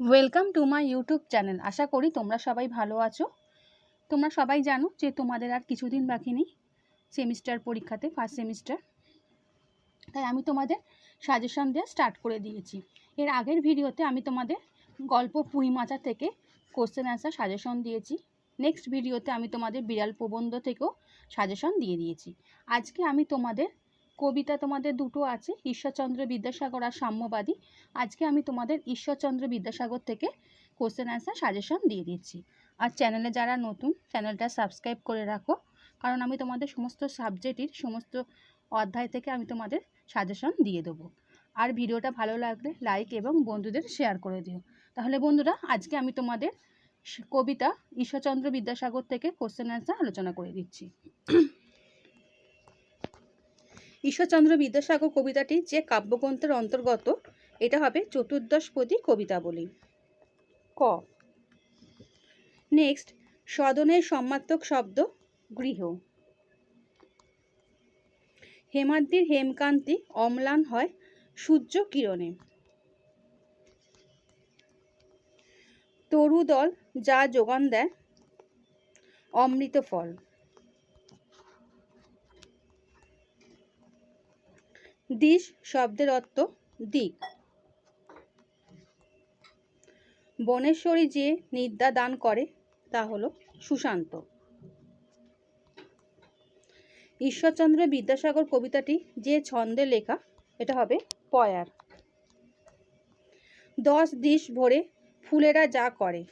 Welcome to my YouTube channel আশা করি তোমরা সবাই ভালো আছো। তোমরা সবাই জানো যে তোমাদের আর কিছুদিন বাকি নেই সেমিস্টার পরীক্ষাতে ফার্স্ট সেমিস্টার তাই আমি তোমাদের সাজেশন দেওয়া স্টার্ট করে দিয়েছি। এর আগের ভিডিওতে আমি তোমাদের গল্প পুঁই মাচা থেকে কোশ্চেন অ্যান্সার সাজেশন দিয়েছি। নেক্সট ভিডিওতে আমি তোমাদের বিড়াল প্রবন্ধ থেকেও সাজেশন দিয়ে দিয়েছি। আজকে আমি তোমাদের কবিতা তোমাদের দুটো আছে, ঈশ্বরচন্দ্র বিদ্যাসাগর আর সাম্যবাদী। আজকে আমি তোমাদের ঈশ্বরচন্দ্র বিদ্যাসাগর থেকে কোশ্চেন অ্যান্সার সাজেশন দিয়ে দিচ্ছি। আর চ্যানেলে যারা নতুন চ্যানেলটা সাবস্ক্রাইব করে রাখো। কারণ আমি তোমাদের সমস্ত সাবজেক্টের সমস্ত অধ্যায় থেকে আমি তোমাদের সাজেশন দিয়ে দেবো। আর ভিডিওটা ভালো লাগলে লাইক এবং বন্ধুদের শেয়ার করে দিও। তাহলে বন্ধুরা, আজকে আমি তোমাদের কবিতা ঈশ্বরচন্দ্র বিদ্যাসাগর থেকে কোশ্চেন অ্যান্সার আলোচনা করে দিচ্ছি। ঈশ্বরচন্দ্র বিদ্যাসাগর কবিতাটি যে কাব্যগ্রন্থের অন্তর্গত, এটা হবে চতুর্দশপদী কবিতা বলি ক। নেক্সট সদনের সম্মাত্মক শব্দ, গৃহ। হেমাদ্রির হেমকান্তি অম্লান হয় সূর্য কিরণে। তরুদল যা যোগান দেয় অমৃত ফল দিশ শব্দের অর্থ দিক। বনেশ্বরী যে নিদ্রা দান করে, তা হলো সুশান্ত। ঈশ্বরচন্দ্র বিদ্যাসাগর কবিতাটি যে ছন্দে লেখা, এটা হবে পয়ার। দশ দিশ ভরে ফুলেরা যা করে,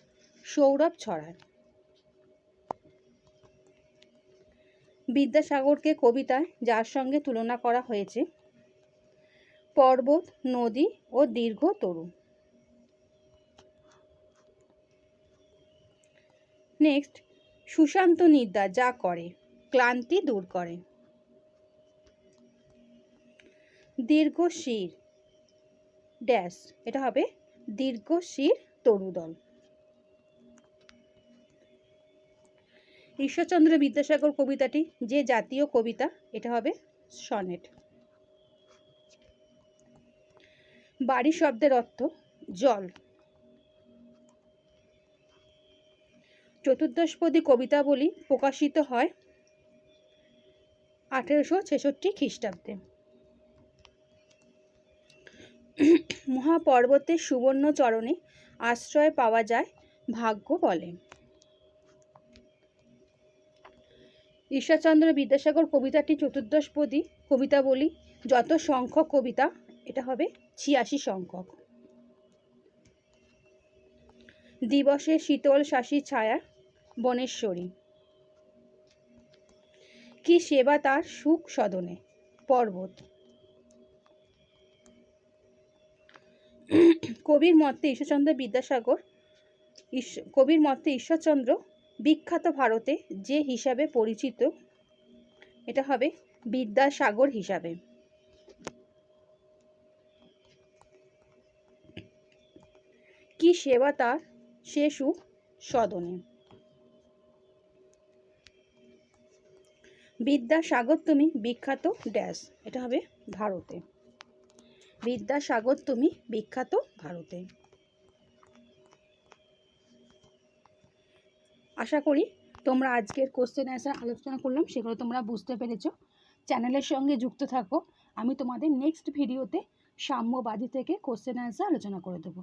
সৌরভ ছড়ায়। বিদ্যাসাগরকে কবিতায় যার সঙ্গে তুলনা করা হয়েছে পর্বত, নদী ও দীর্ঘ তরু। নেক্সট সুশান্ত নিদ্রা যা করে, ক্লান্তি দূর করে। দীর্ঘ শির ড্যাশ এটা হবে দীর্ঘ শির তরুদল। ঈশ্বরচন্দ্র বিদ্যাসাগর কবিতাটি, যে জাতীয় কবিতা, এটা হবে সনেট। বাড়ি শব্দের অর্থ জল। চতুর্দশপদী কবিতাবলী প্রকাশিত হয় আঠেরোশো ছেষট্টি খ্রিস্টাব্দে। মহাপর্বতের সুবর্ণ চরণে আশ্রয় পাওয়া যায় ভাগ্য বলে। ঈশ্বরচন্দ্র বিদ্যাসাগর কবিতাটি চতুর্দশপদী কবিতাবলী যত সংখ্যক কবিতা এটা হবে ছিয়াশি সংখ্যক। দিবসে শীতল শাসী ছায়া, বনেশ্বরী। কি সেবা তার সুখ সদনে, পর্বত। কবির মতে ঈশ্বরচন্দ্র বিদ্যাসাগর কবির মতে ঈশ্বরচন্দ্র বিখ্যাত ভারতে যে হিসাবে পরিচিত, এটা হবে বিদ্যাসাগর হিসাবে। সেবা তার সুখ সদনে। বিদ্যাসাগর, তুমি বিখ্যাত ড্যাশ এটা হবে ভারতে। বিদ্যাসাগর, তুমি বিখ্যাত ভারতে। আশা করি তোমরা আজকের কোশ্চেন অ্যান্সার আলোচনা করলাম, সেগুলো তোমরা বুঝতে পেরেছ। চ্যানেলের সঙ্গে যুক্ত থাকো, আমি তোমাদের নেক্সট ভিডিওতে সাম্যবাদী থেকে কোশ্চেন অ্যান্সার আলোচনা করে দেবো।